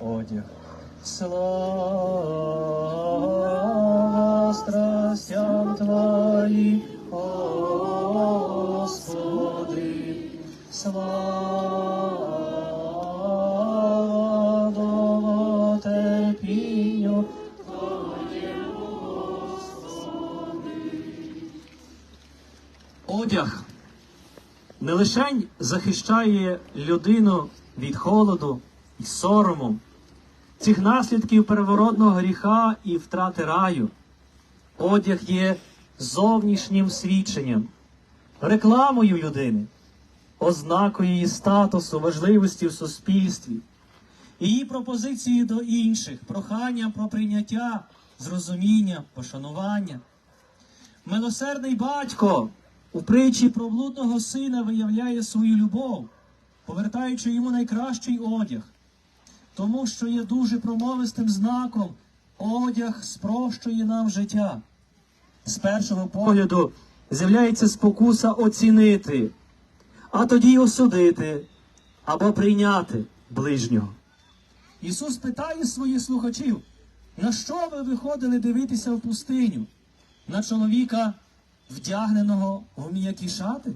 одяг. Слава страстям Твоїм, Господи, слава довготерпінню Одяг не лише захищає людину від холоду і сорому, цих наслідків переворотного гріха і втрати раю. Одяг є зовнішнім свідченням, рекламою людини, ознакою її статусу, важливості в суспільстві, її пропозицією до інших, проханням про прийняття, зрозуміння, пошанування. Милосердний батько у притчі про блудного сина виявляє свою любов, повертаючи йому найкращий одяг, тому що є дуже промовистим знаком, одяг спрощує нам життя. З першого погляду з'являється спокуса оцінити, а тоді й осудити або прийняти ближнього. Ісус питає своїх слухачів, на що ви виходили дивитися в пустиню? На чоловіка, вдягненого в м'які шати?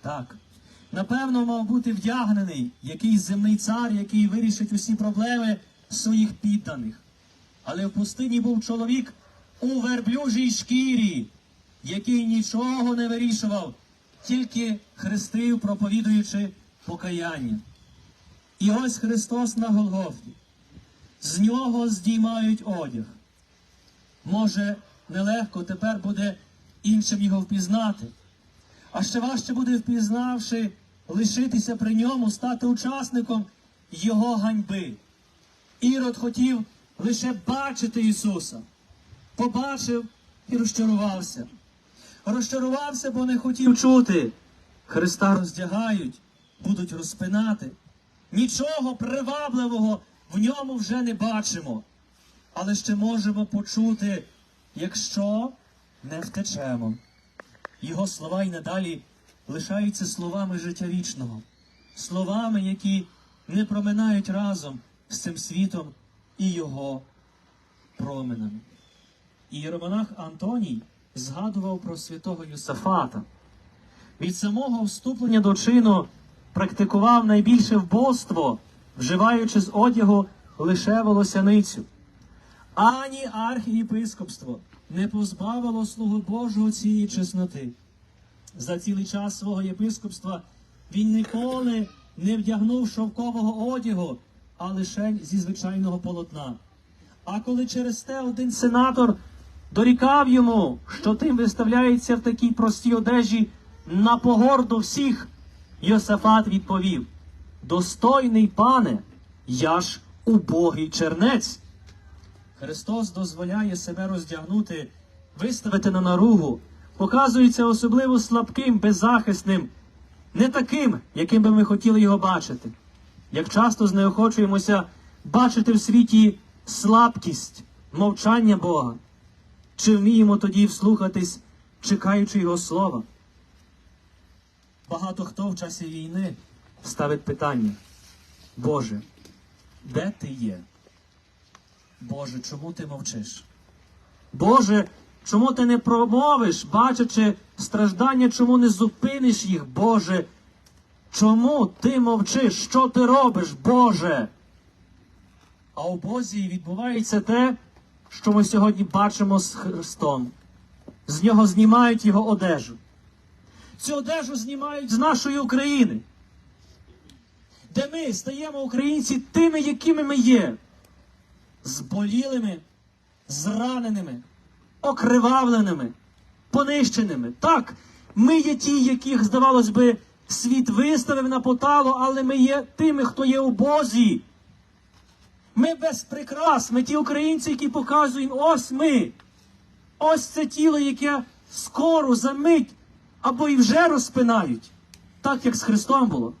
Так. Напевно, мав бути вдягнений якийсь земний цар, який вирішить усі проблеми своїх підданих. Але в пустині був чоловік у верблюжій шкірі, який нічого не вирішував, тільки хрестив, проповідуючи покаяння. І ось Христос на Голгофі. З нього здіймають одяг. Може, нелегко тепер буде іншим його впізнати. А ще важче буде, впізнавши, лишитися при ньому, стати учасником його ганьби. Ірод хотів лише бачити Ісуса. Побачив і розчарувався. Розчарувався, бо не хотів чути. Христа роздягають, будуть розпинати. Нічого привабливого в ньому вже не бачимо. Але ще можемо почути, якщо не втечемо. Його слова й надалі лишаються словами життя вічного, словами, які не проминають разом з цим світом і його променами. Ієромонах Антоній згадував про святого Юсафата. Від самого вступлення до чину практикував найбільше вбоство, вживаючи з одягу лише волосяницю. Ані архієпископство не позбавило слугу Божого цієї чесноти. За цілий час свого єпископства він ніколи не вдягнув шовкового одягу, а лише зі звичайного полотна. А коли через те один сенатор дорікав йому, що тим виставляється в такій простій одежі на погорду всіх, Йосафат відповів: Достойний пане, я ж убогий чернець. Христос дозволяє себе роздягнути, виставити на наругу, показується особливо слабким, беззахисним, не таким, яким би ми хотіли його бачити. Як часто знеохочуємося бачити в світі слабкість, мовчання Бога, чи вміємо тоді вслухатись, чекаючи Його слова? Багато хто в часі війни ставить питання: Боже, де ти є? Боже, чому ти мовчиш? Боже, чому ти не промовиш, бачачи страждання, чому не зупиниш їх, Боже? Чому ти мовчиш? Що ти робиш, Боже? А у Бозі відбувається те, що ми сьогодні бачимо з Христом. З нього знімають його одежу. Цю одежу знімають з нашої України, де ми стаємо українці тими, якими ми є зболілими, зраненими, окривавленими, понищеними. Так, ми є ті, яких, здавалось би, світ виставив на поталу, але ми є тими, хто є у Бозі. Ми без прикрас, ми ті українці, які показуємо, ось ми. Ось це тіло, яке скоро за мить або і вже розпинають, так як з Христом було.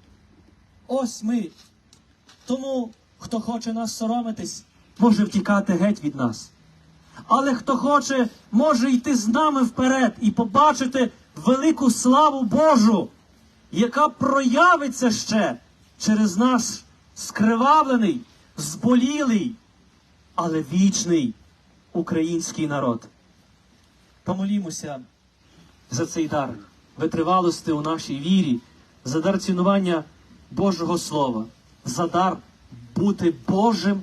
Ось ми. Тому, хто хоче нас соромитись, може втікати геть від нас. Але хто хоче, може йти з нами вперед і побачити велику славу Божу, яка проявиться ще через наш скривавлений, зболілий, але вічний український народ. Помолімося за цей дар витривалости у нашій вірі, за дар цінування Божого Слова, за дар бути Божим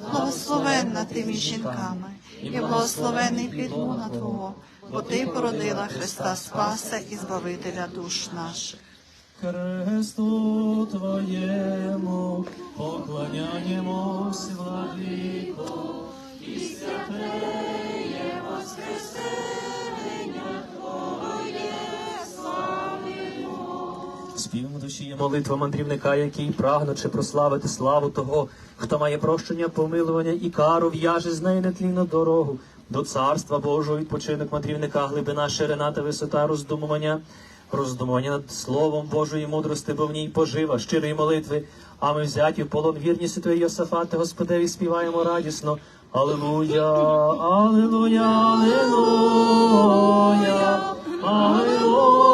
Благословенна ти між жінками, і благословений підлуна Твого, бо ти породила Христа Спаса і Збавителя душ наших. Христу Твоєму поклоняємось, владико, і святеє воскресення славимо. Співом душі є молитва мандрівника, який, прагнучи прославити славу того, хто має прощення, помилування і кару, в'яже з неї нетлінну дорогу. До царства Божого відпочинок мандрівника, глибина, ширина та висота роздумування роздумування над Словом Божої мудрости, бо в ній пожива, щирої молитви. А ми взяті в полон вірні святої Йосафати, Господеві співаємо радісно. Аллилуйя, Аллилуйя, Аллилуйя, Аллилуйя.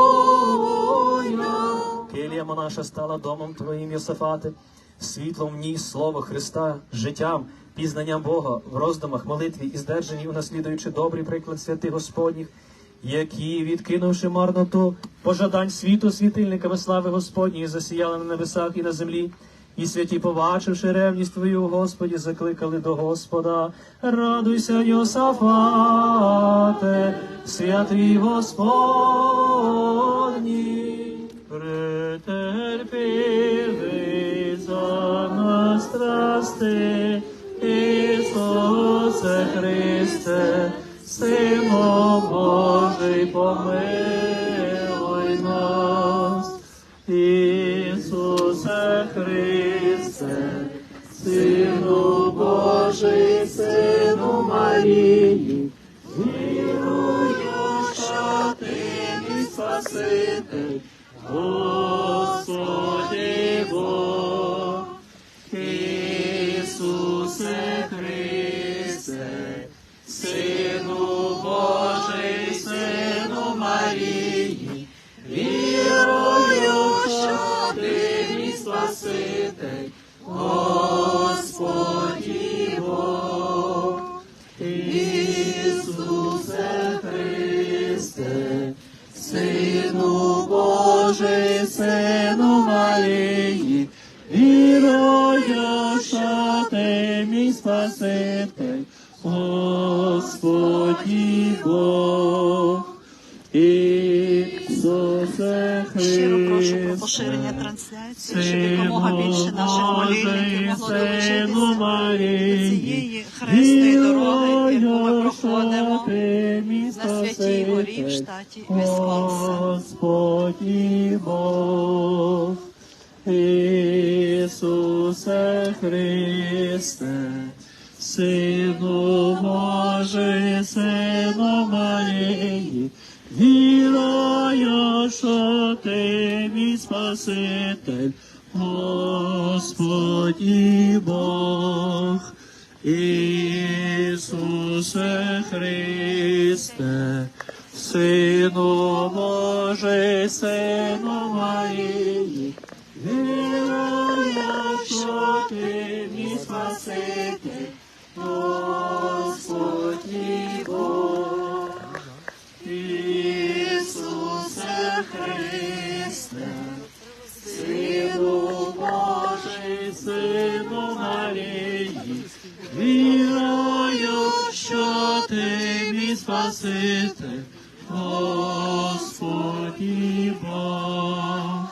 Келія наша стала домом Твоїм, Йосафати, світлом в ній слово Христа, життям, пізнанням Бога, в роздумах, молитві і здержанні, унаслідуючи добрий приклад святих Господніх, які, відкинувши марноту пожадань світу світильниками слави Господньої, засіяли на небесах і на землі. І святі, побачивши ревність Твою, Господі, закликали до Господа. Радуйся, Йосафате, святий Господній. Претерпіли за нас страсти, Ісусе Христе, Симо Божий, помилуй нас. Ти мій Спаситель, Господі Бог. Ісусе Щиро прошу про Христе, поширення трансляції, щоб якомога більше наших молільників могло Сину долучитися до Марії, цієї хресної дороги, яку ми проходимо що ти мій на святій горі в штаті Вісконсин. Господі Бог, Ісусе Христе, Сину Божий, Сину Марії, вірую, що ти мій Спаситель, Господі Бог. Ісусе Христе, Сину Божий, Сину Марії, Спаситель, Господі Бог.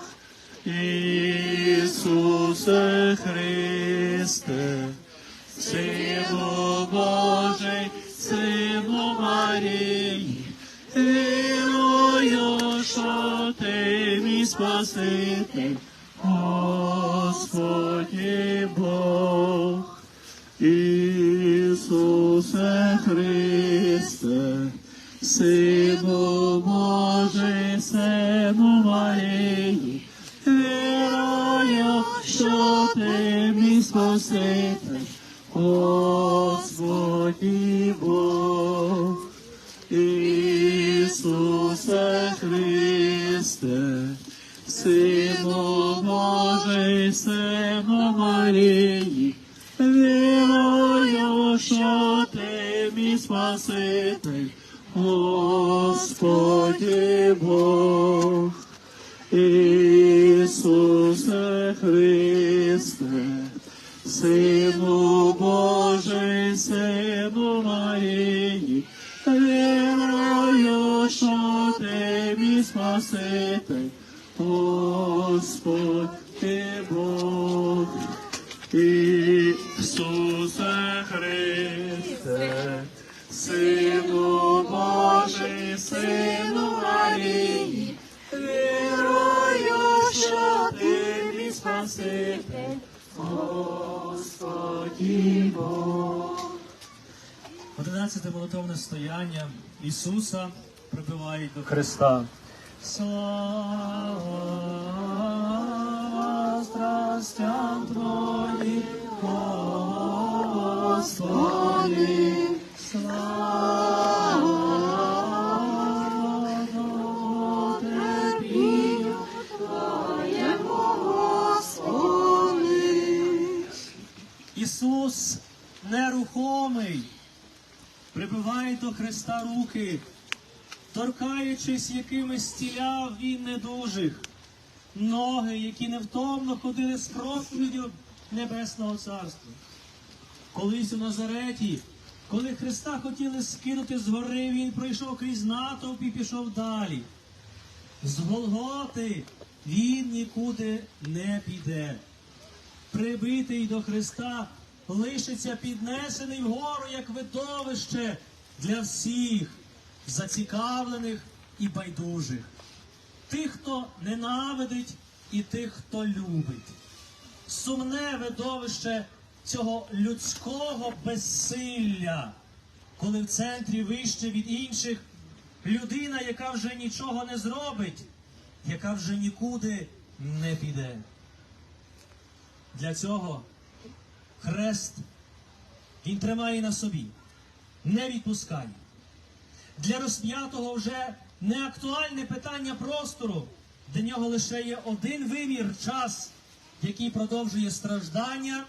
Ісусе Христе, Сину Божий, Сину Марії, вірую, що ти мій Спаситель, Христе, Сину Божий, Сину Марії, вірою, що ти мій Спаситель, Господі Бог. Ісусе Христе, Сину Божий, Сину Марії, вірою, що ти Спаситель, Господі Бог. Ісусе Христе, Сину Божий, Сину Марії, вірою, що ти мій Спаситель, Господи Бог. Ісусе Христе, Сину Божий, Сину Марії, вірою, що ти мій Спаситель, Господи Бог. Одинадцяте молитовне стояння Ісуса прибивають до Христа. Слава страстям Твоїм, Господи, Ісус нерухомий, прибиває до Христа руки, торкаючись якими стіляв він недужих, ноги, які невтомно ходили з проповіддю Небесного Царства. Колись у Назареті, коли Христа хотіли скинути з гори, він пройшов крізь натовп і пішов далі. З Голготи він нікуди не піде прибитий до Христа, лишиться піднесений вгору як видовище для всіх зацікавлених і байдужих, тих, хто ненавидить, і тих, хто любить. Сумне видовище цього людського безсилля, коли в центрі вище від інших людина, яка вже нічого не зробить, яка вже нікуди не піде. Для цього хрест він тримає на собі, не відпускає. Для розп'ятого вже не актуальне питання простору, для нього лише є один вимір час, який продовжує страждання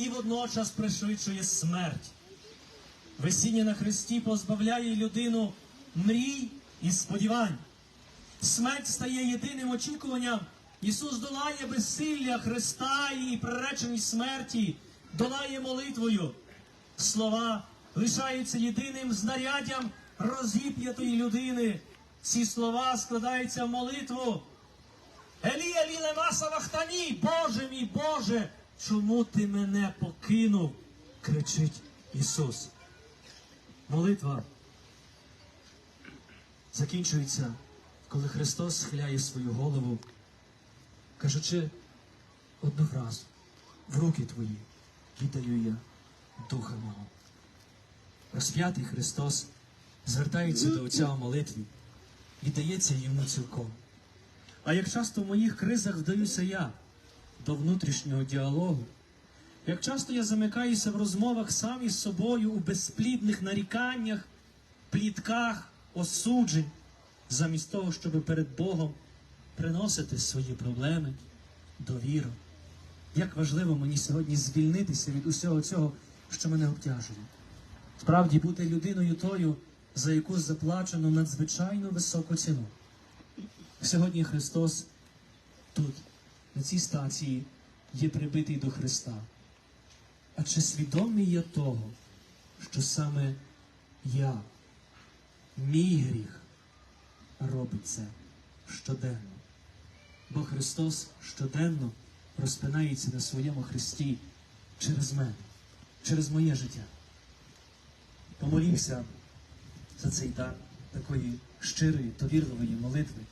і водночас пришвидшує смерть. Весіння на хресті позбавляє людину мрій і сподівань. Смерть стає єдиним очікуванням. Ісус долає безсилля Христа і приреченість смерті, долає молитвою. Слова лишаються єдиним знаряддям розіп'ятої людини. Ці слова складаються в молитву. Елі, Елі, лема савахтані, Боже мій Боже, чому ти мене покинув? кричить Ісус. Молитва закінчується, коли Христос схиляє свою голову, кажучи одну фразу в руки твої віддаю я духа мого. Розп'ятий Христос звертається до Отця у молитві, віддається йому цілком. А як часто в моїх кризах вдаюся я до внутрішнього діалогу, як часто я замикаюся в розмовах сам із собою у безплідних наріканнях, плітках, осуджень, замість того, щоб перед Богом приносити свої проблеми, довіру. Як важливо мені сьогодні звільнитися від усього цього, що мене обтяжує. Справді бути людиною тою, за яку заплачено надзвичайно високу ціну. Сьогодні Христос тут, на цій стації, є прибитий до Христа. А чи свідомий я того, що саме я, мій гріх, робить це щоденно? Бо Христос щоденно розпинається на своєму Христі через мене, через моє життя. Помолімося за цей дар такої щирої, довірливої молитви,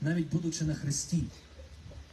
навіть будучи на Христі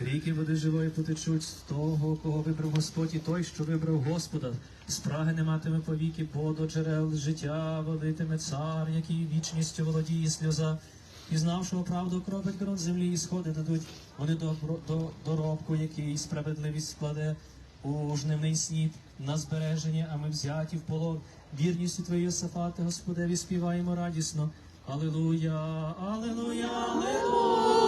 Ріки води живої потечуть з того, кого вибрав Господь, і той, що вибрав Господа. Спраги не матиме повіки, бо до джерел життя водитиме цар, який вічністю володіє сльоза. І знавшого правду кропить ґрунт землі, і сходи дадуть. Вони добро, до доробку, який справедливість складе у жнивний сніп на збереження, а ми взяті в полон. Вірністю Твоєю Сафати, Господеві, співаємо радісно. Аллилуйя, аллилуйя, аллилуйя.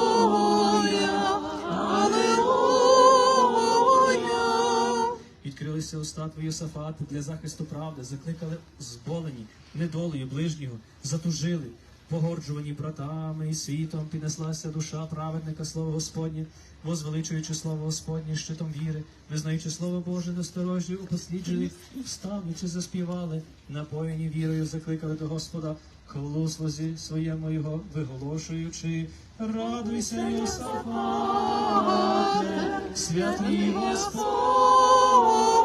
Відкрилися уста твої Сафати для захисту правди, закликали зболені, недолею ближнього, затужили, погорджувані братами і світом, піднеслася душа праведника, слово Господнє, возвеличуючи слово Господнє щитом віри, визнаючи слово Боже насторожі, упосліджили, вставлячи, заспівали, напоєні вірою, закликали до Господа, хвалу слузі своєму його виголошуючи, радуйся, Йосафате, святий Господь.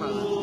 from.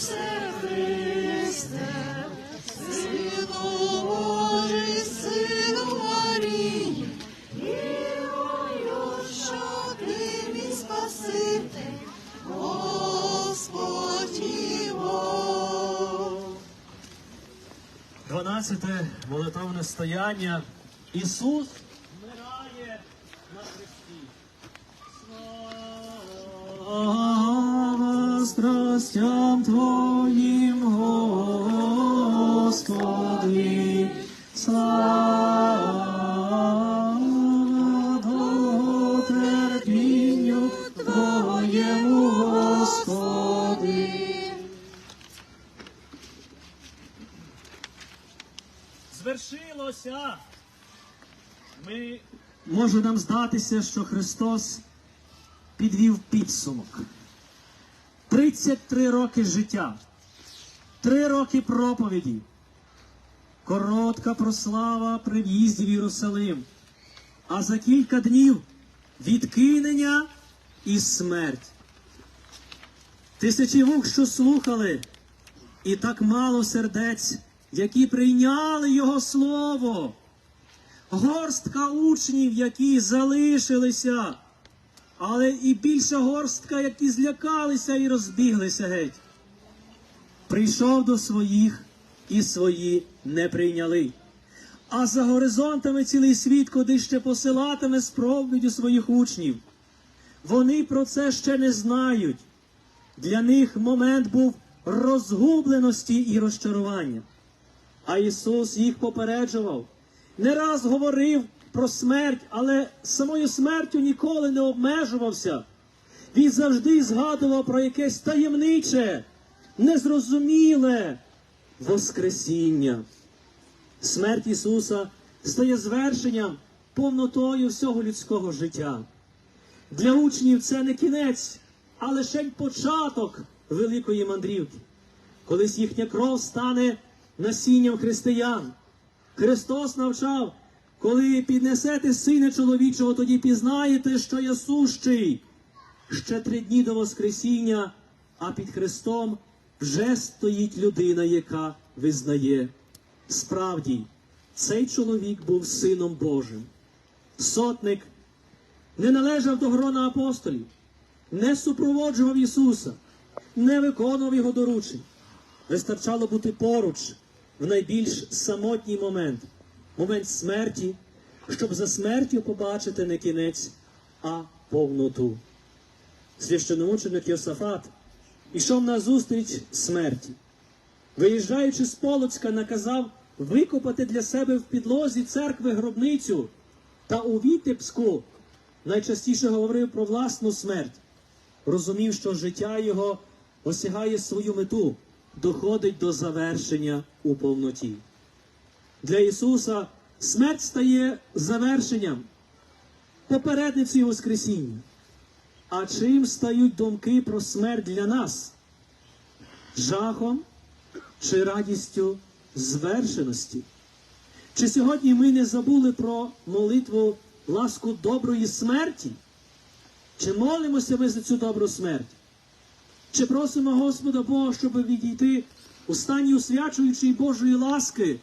Ісусе Христе, Сину Божий, Сину Марії, вірую, що ти мій. Дванадцяте молитовне стояння. Ісус нам що Христос підвів підсумок. 33 роки життя, 3 роки проповіді, коротка прослава при в'їзді в Єрусалим, а за кілька днів відкинення і смерть. Тисячі вух, що слухали, і так мало сердець, які прийняли Його Слово. Горстка учнів, які залишилися, але і більша горстка, які злякалися і розбіглися геть. Прийшов до своїх, і свої не прийняли. А за горизонтами цілий світ, куди ще посилатиме з проповіддю своїх учнів. Вони про це ще не знають. Для них момент був розгубленості і розчарування. А Ісус їх попереджував, не раз говорив про смерть, але самою смертю ніколи не обмежувався. Він завжди згадував про якесь таємниче, незрозуміле Воскресіння. Смерть Ісуса стає звершенням повнотою всього людського життя. Для учнів це не кінець, а лише початок великої мандрівки. Колись їхня кров стане насінням християн. Христос навчав, коли піднесете сина чоловічого, тоді пізнаєте, що я сущий. Ще три дні до Воскресіння, а під Христом вже стоїть людина, яка визнає. Справді, цей чоловік був сином Божим. Сотник не належав до грона апостолів, не супроводжував Ісуса, не виконував Його доручень. Вистачало бути поруч в найбільш самотній момент, момент смерті, щоб за смертю побачити не кінець, а повноту. Священомученик Йосафат ішов на зустріч смерті. Виїжджаючи з Полоцька, наказав викопати для себе в підлозі церкви гробницю та у Вітебську найчастіше говорив про власну смерть. Розумів, що життя його осягає свою мету, доходить до завершення у повноті. Для Ісуса смерть стає завершенням, попередницею Воскресіння. А чим стають думки про смерть для нас? Жахом чи радістю звершеності? Чи сьогодні ми не забули про молитву ласку доброї смерті? Чи молимося ми за цю добру смерть? Чи просимо Господа Бога, щоб відійти у стані усвячуючої Божої ласки,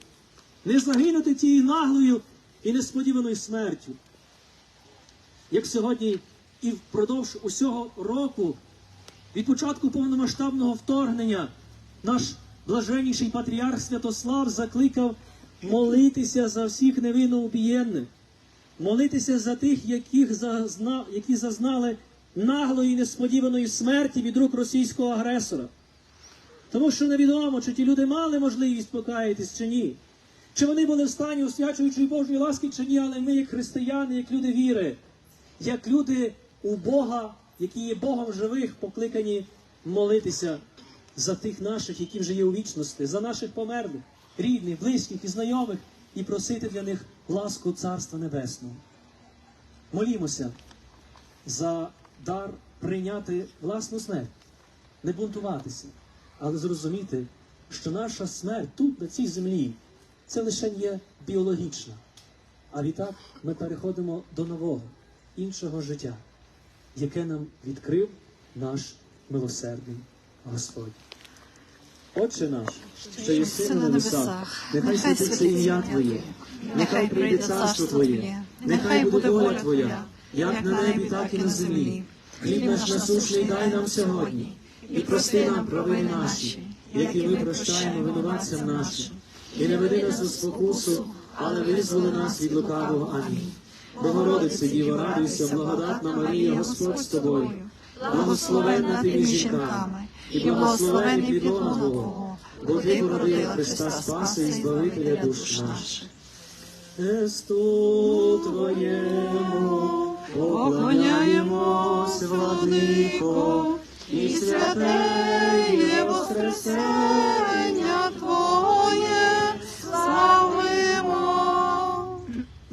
не загинути тією наглою і несподіваною смертю? Як сьогодні і впродовж усього року, від початку повномасштабного вторгнення, наш блаженніший патріарх Святослав закликав молитися за всіх невинно убієнних, молитися за тих, яких зазна, які зазнали наглої несподіваної смерті від рук російського агресора. Тому що невідомо, чи ті люди мали можливість покаятись чи ні. Чи вони були в стані освячуючої Божої ласки, чи ні, але ми, як християни, як люди віри, як люди у Бога, які є Богом живих, покликані молитися за тих наших, які вже є у вічності, за наших померлих, рідних, близьких і знайомих, і просити для них ласку Царства Небесного. Молімося за дар прийняти власну смерть, не бунтуватися, але зрозуміти, що наша смерть тут, на цій землі, це лише є біологічна. А відтак ми переходимо до нового, іншого життя, яке нам відкрив наш милосердний Господь. Отче наш, що є син на небесах, нехай святиться ім'я Твоє, нехай прийде царство Твоє, нехай буде воля Твоя, як на небі, так і на землі. Хліб наш насущний дай нам сьогодні, і прости нам провини наші, які ми прощаємо винуватцям нашим. І не веди нас у спокусу, але визволи нас від лукавого. Амінь. Богородице, Діво, радуйся, благодатна Марія, Господь з тобою, благословенна ти між жінками, і благословений підлога Твого, бо ти породила Христа Спаси і Збавителя душ наших. Христу Твоєму поклоняємось, владико, і святе є Воскресення Твоє, слави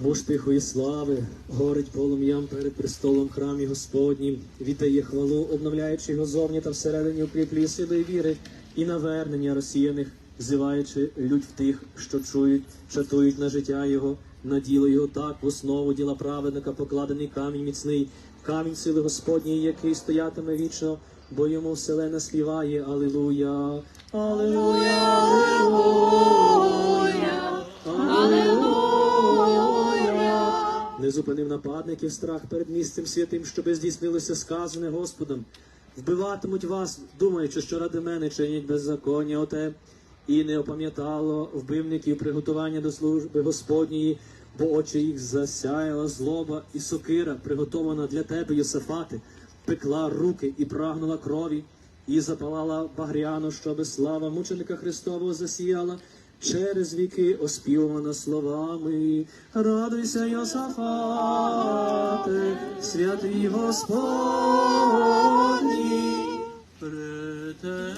Бог ж тихої слави, горить полум'ям перед престолом храмі Господнім, віддає хвалу, обновляючи його зовні та всередині укріплює сили віри і навернення розсіяних, зиваючи людь в тих, що чують, чатують на життя його, на діло його так, в основу діла праведника покладений камінь міцний, камінь сили Господньої, який стоятиме вічно, бо йому вселена співає Алілуя, Алілуя, Алілуя, Алілуя. Не зупинив нападників страх перед місцем святим, щоби здійснилося сказане Господом. Вбиватимуть вас, думаючи, що ради мене чинять беззаконня оте, і не опам'ятало вбивників приготування до служби Господньої, бо очі їх засяяла злоба і сокира, приготована для тебе, Йосафати, пекла руки і прагнула крові, і запалала багряну, щоби слава мученика Христового засіяла. Через віки оспівана словами, радуйся, Йосафате, святий Господній. Претерпіли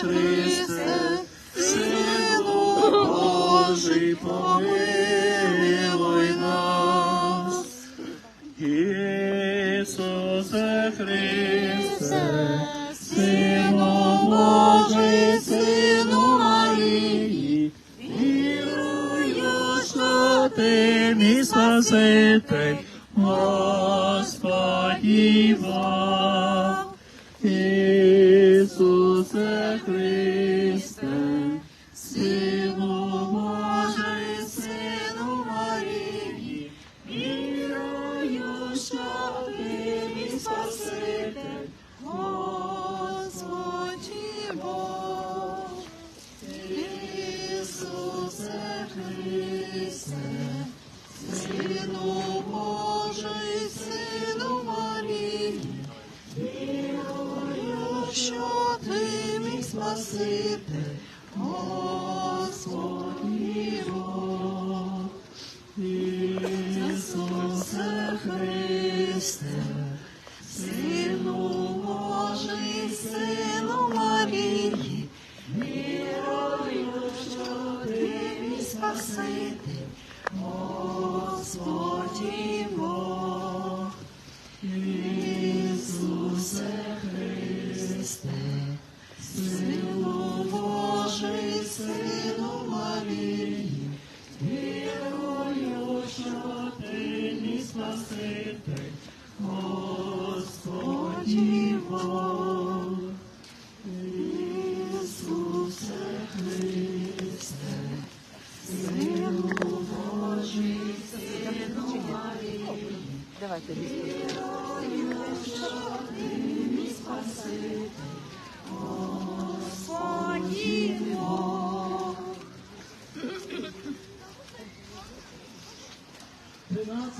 Христе, Сину Божий, помилуй нас. Ісусе Христе, Сину Божий, Сину Марії, вірую, що ти мій Спаситель, Господі Бог.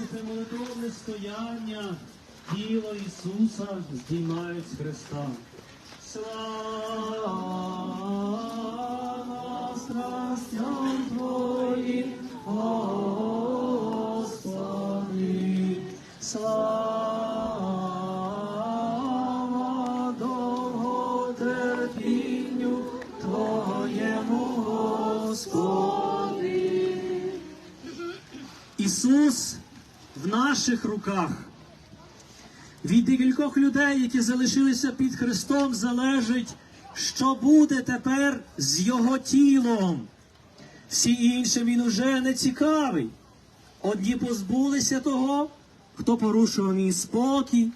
Тринадцяте молитовне стояння тіло Ісуса здіймають з Христа. Наших руках. Від декількох людей, які залишилися під Христом, залежить, що буде тепер з Його тілом. Всі іншим він уже не цікавий. Одні позбулися того, хто порушував мій спокій,